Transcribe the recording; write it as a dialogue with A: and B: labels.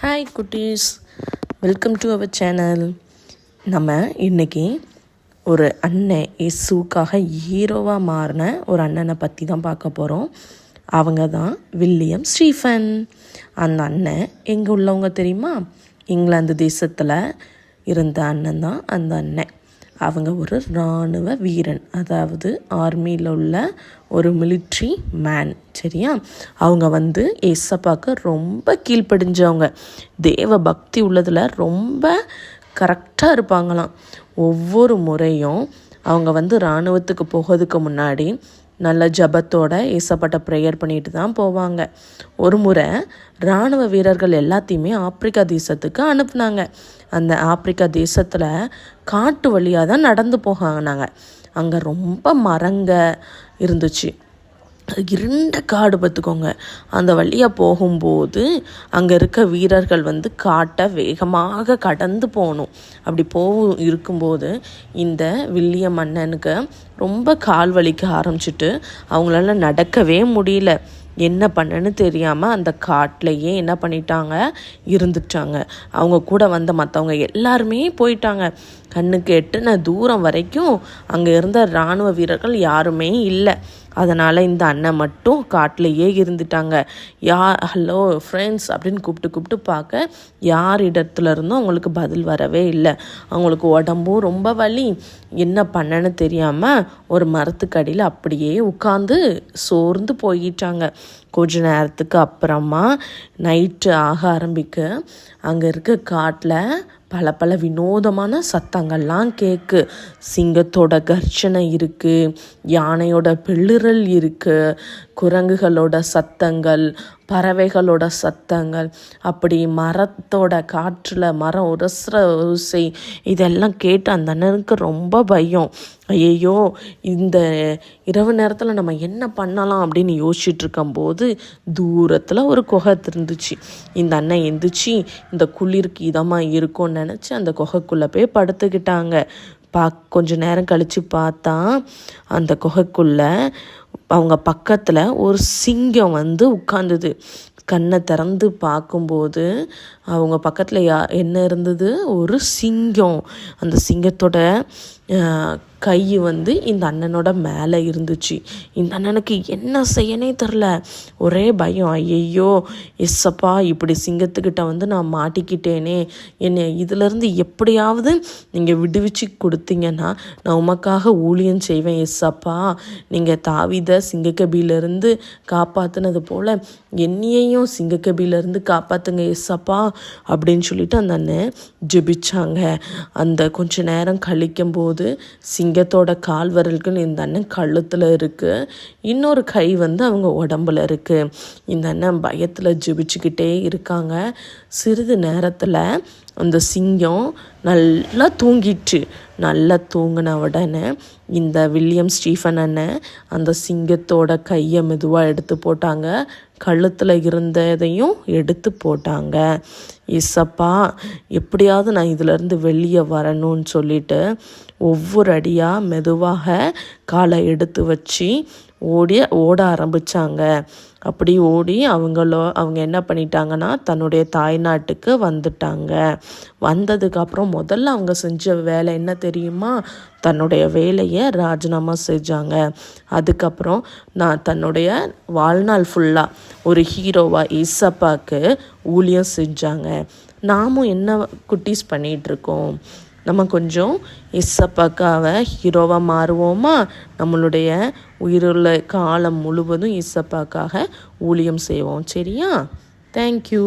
A: Hi குட்டீஸ். Welcome to our channel நம்ம இன்னைக்கு ஒரு அண்ணன் இசுக்காக ஹீரோவாக மாறின ஒரு அண்ணனை பற்றி தான் பார்க்க போகிறோம் அவங்க தான் வில்லியம் ஸ்டீஃபன். அந்த அண்ணன் எங்கே உள்ளவங்க தெரியுமா? இங்கிலாந்து தேசத்தில் இருந்த அண்ணன் தான் அந்த அண்ணன் அவங்க ஒரு இராணுவ வீரன். அதாவது ஆர்மியில் உள்ள ஒரு மிலிட்ரி மேன் சரியா? அவங்க வந்து ஏசப்பாக்கு ரொம்ப கீழ்ப்படிஞ்சவங்க. தேவ பக்தி உள்ளதில் ரொம்ப கரெக்டாக இருப்பாங்களாம். ஒவ்வொரு முறையும் அவங்க வந்து இராணுவத்துக்கு போகிறதுக்கு முன்னாடி நல்ல ஜபத்தோட ஏசப்பட்ட ப்ரேயர் பண்ணிட்டு தான் போவாங்க. ஒரு முறை இராணுவ வீரர்கள் எல்லாத்தையுமே ஆப்பிரிக்கா தேசத்துக்கு அனுப்புனாங்க. அந்த ஆப்பிரிக்கா தேசத்தில் காட்டு வழியாக தான் நடந்து போகாங்கனாங்க. அங்கே ரொம்ப மரங்க இருந்துச்சு. இருண்ட காடு பார்த்துக்கோங்க. அந்த வழியாக போகும்போது அங்கே இருக்க வீரர்கள் வந்து காட்டை வேகமாக கடந்து போகணும். அப்படி போகும் இருக்கும்போது இந்த வில்லியம் மன்னனுக்கு ரொம்ப கால் வலிக்க ஆரம்பிச்சிட்டு அவங்களால நடக்கவே முடியல. என்ன பண்ணன்னு தெரியாமல் அந்த காட்டிலையே என்ன பண்ணிட்டாங்க? இருந்துட்டாங்க. அவங்க கூட வந்த மற்றவங்க எல்லாருமே போயிட்டாங்க. கண்ணுக்கு எட்டுன தூரம் வரைக்கும் அங்கே இருந்த இராணுவ வீரர்கள் யாருமே இல்லை. அதனால் இந்த அண்ணன் மட்டும் காட்டிலையே இருந்துட்டாங்க. யா ஹலோ ஃப்ரெண்ட்ஸ் அப்படின்னு கூப்பிட்டு கூப்பிட்டு பார்க்க யார் இடத்துல இருந்தும் அவங்களுக்கு பதில் வரவே இல்லை. அவங்களுக்கு உடம்பும் ரொம்ப வலி. என்ன பண்ணன்னு தெரியாமல் ஒரு மரத்துக்கடியில் அப்படியே உட்காந்து சோர்ந்து போயிட்டாங்க. கொஞ்ச நேரத்துக்கு அப்புறமா நைட்டு ஆக ஆரம்பிக்க அங்கே இருக்க காட்டில் பல பல வினோதமான சத்தங்கள்லாம் கேட்கு சிங்கத்தோட கர்ச்சனை இருக்குது யானையோட பிளிரல் இருக்குது குரங்குகளோட சத்தங்கள் பறவைகளோட சத்தங்கள் அப்படி மரத்தோட காற்றில் மரம் உரசுற உசை இதெல்லாம் கேட்டு அந்த அண்ணனுக்கு ரொம்ப பயம். ஐயோ இந்த இரவு நேரத்தில் நம்ம என்ன பண்ணலாம் அப்படின்னு யோசிச்சுட்டு இருக்கும்போது தூரத்தில் ஒரு குகை இருந்துச்சு இந்த அண்ணன் எந்திரிச்சு இந்த குளிருக்கு இதமாக இருக்கும்னு நினச்சி அந்த குகைக்குள்ளே போய் படுத்துக்கிட்டாங்க. பா கொஞ்ச நேரம் கழித்து பார்த்தா அந்த குகைக்குள்ளே அவங்க பக்கத்தில் ஒரு சிங்கம் வந்து உட்காந்துது கண்ணை திறந்து பார்க்கும்போது அவங்க பக்கத்தில் யா என்ன இருந்தது? ஒரு சிங்கம். அந்த சிங்கத்தோட கை வந்து இந்த அண்ணனோட மேலே இருந்துச்சு. இந்த அண்ணனுக்கு என்ன செய்யனே தெரில. ஒரே பயம். ஐயையோ எஸ்ஸப்பா இப்படி சிங்கத்துக்கிட்ட வந்து நான் மாட்டிக்கிட்டேனே. என்னை இதிலேருந்து எப்படியாவது நீங்கள் விடுவிச்சு கொடுத்தீங்கன்னா நான் உமக்காக ஊழியம் செய்வேன் எஸ்ஸப்பா. நீங்கள் தாவித சிங்கக்கபியிலேருந்து காப்பாற்றினது போல் என்னையையும் சிங்கக்கபியிலேருந்து காப்பாற்றுங்க எஸ்ஸப்பா. அப்படின்னு சொல்லிட்டு அந்த அண்ணன் ஜெபிச்சாங்க. அந்த கொஞ்ச நேரம் கழிக்கும் போது சிங்கத்தோட கால் விரல்கள் இந்த அண்ணன் கழுத்தில் இருக்குது இன்னொரு கை வந்து அவங்க உடம்புல இருக்குது இந்த அண்ணன் பயத்தில் ஜெபிச்சுக்கிட்டே இருக்காங்க. சிறிது நேரத்தில் அந்த சிங்கம் நல்லா தூங்கிட்டு நல்லா தூங்கின உடனே இந்த வில்லியம் ஸ்டீஃபன் அண்ணன் அந்த சிங்கத்தோட கையை மெதுவாக எடுத்து போட்டாங்க. கழுத்தில் இருந்ததையும் எடுத்து போட்டாங்க. இசப்பா எப்படியாவது நான் இதிலேருந்து வெளியே வரணும்னு சொல்லிட்டு ஒவ்வொரு அடியாக மெதுவாக காலை எடுத்து வச்சு ஓடி ஓட ஆரம்பித்தாங்க அப்படி ஓடி அவங்களோ அவங்க என்ன பண்ணிட்டாங்கன்னா தன்னுடைய தாய்நாட்டுக்கு வந்துட்டாங்க. வந்ததுக்கப்புறம் முதல்ல அவங்க செஞ்ச வேலை என்ன தெரியுமா? தன்னுடைய வேலையை ராஜினாமா செஞ்சாங்க. அதுக்கப்புறம் நான் தன்னுடைய வாழ்நாள் ஃபுல்லாக ஒரு ஹீரோவாக இசப்பாக்கு ஊழியம் செஞ்சாங்க. நாமும் என்ன குட்டீஸ் பண்ணிகிட்ருக்கோம் நம்ம கொஞ்சம் இசப்பாக்காவை ஹீரோவாக மாறுவோமா? நம்மளுடைய உயிருள்ள காலம் முழுவதும் இசப்பாக்காக ஊழியம் செய்வோம். சரியா? தேங்க்யூ